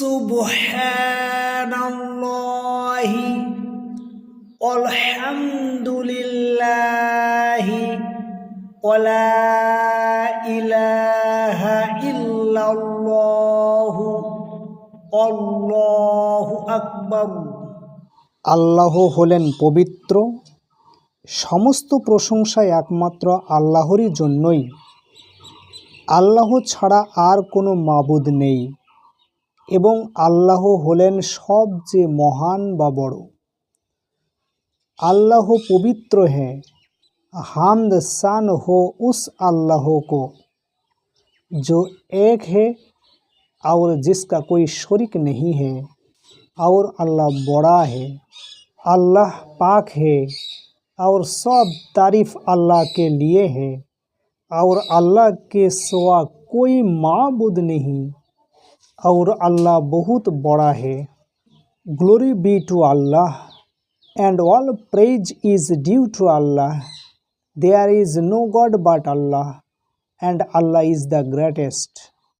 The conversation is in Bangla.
سبحان الله والحمد لله ولا إله إلا الله الله أكبر আল্লাহ হলেন পবিত্র সমস্ত প্রশংসা একমাত্র আল্লাহরই জন্যই আল্লাহ ছাড়া আর কোনো মাবুদ নেই এবং আল্লাহ হলেন সবচেয়ে মহান বা বড় আল্লাহ পবিত্র হ্যাঁ হামদ शान हो उस अल्लाह को जो एक है और जिसका कोई शरीक नहीं है और अल्लाह बड़ा है अल्लाह पाक है और सब तारीफ अल्लाह के लिए है और अल्लाह के सिवा कोई माबूद नहीं और अल्लाह बहुत बड़ा है glory be to Allah and all praise is due to Allah. There is no God but Allah, and Allah is the greatest.